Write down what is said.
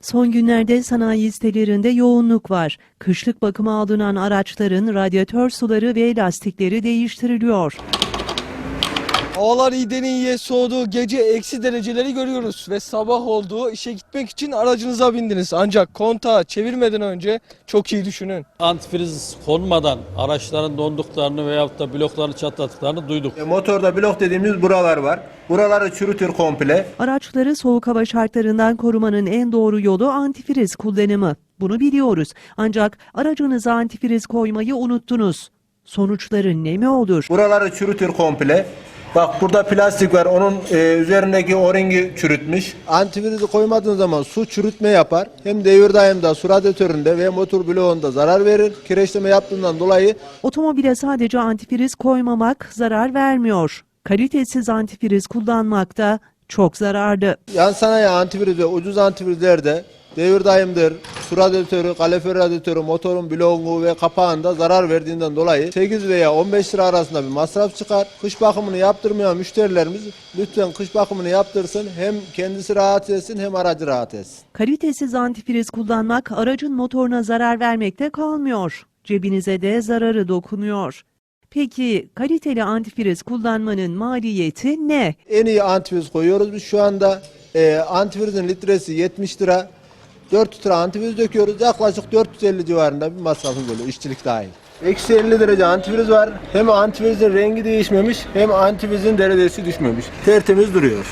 Son günlerde sanayi sitelerinde yoğunluk var. Kışlık bakıma alınan araçların radyatör suları ve lastikleri değiştiriliyor. Havalar iyiden iyiye soğudu. Gece eksi dereceleri görüyoruz ve sabah oldu. İşe gitmek için aracınıza bindiniz. Ancak kontağı çevirmeden önce çok iyi düşünün. antifriz konmadan araçların donduklarını veyahut da bloklarını çatlattıklarını duyduk. E, Motorda blok dediğimiz buralar var. Buraları çürütür komple. Araçları soğuk hava şartlarından korumanın en doğru yolu antifriz kullanımı. Bunu biliyoruz. Ancak aracınıza antifriz koymayı unuttunuz. Sonuçları ne mi olur? Buraları çürütür komple. Bak burada plastik var. Onun e, üzerindeki o-ringi çürütmüş. Antifrizi koymadığın zaman su çürütme yapar. Hem devir daimde, su radyatöründe ve motor bloğunda zarar verir. Kireçleme yaptığından dolayı Otomobile sadece antifriz koymamak zarar vermiyor. Kalitesiz antifriz kullanmak da çok zararlı. yan sanayi antifriz ve ucuz antifrizlerde devir daimdir, su radyatörü, kalorifer radyatörü, motorun bloğu ve kapağında zarar verdiğinden dolayı 8 veya 15 lira arasında bir masraf çıkar. Kış bakımını yaptırmayan müşterilerimiz lütfen kış bakımını yaptırsın. Hem kendisi rahat etsin hem aracı rahat etsin. Kalitesiz antifriz kullanmak aracın motoruna zarar vermekte kalmıyor. Cebinize de zararı dokunuyor. Peki kaliteli antifriz kullanmanın maliyeti ne? En iyi antifriz koyuyoruz biz şu anda. E, antifrizin litresi 70 lira. 400 lira antifriz döküyoruz. Yaklaşık 450 civarında bir masrafımız oluyor işçilik dahil. Eksi 50 derece antifriz var. Hem antifrizin rengi değişmemiş hem antifrizin derecesi düşmemiş. Tertemiz duruyor.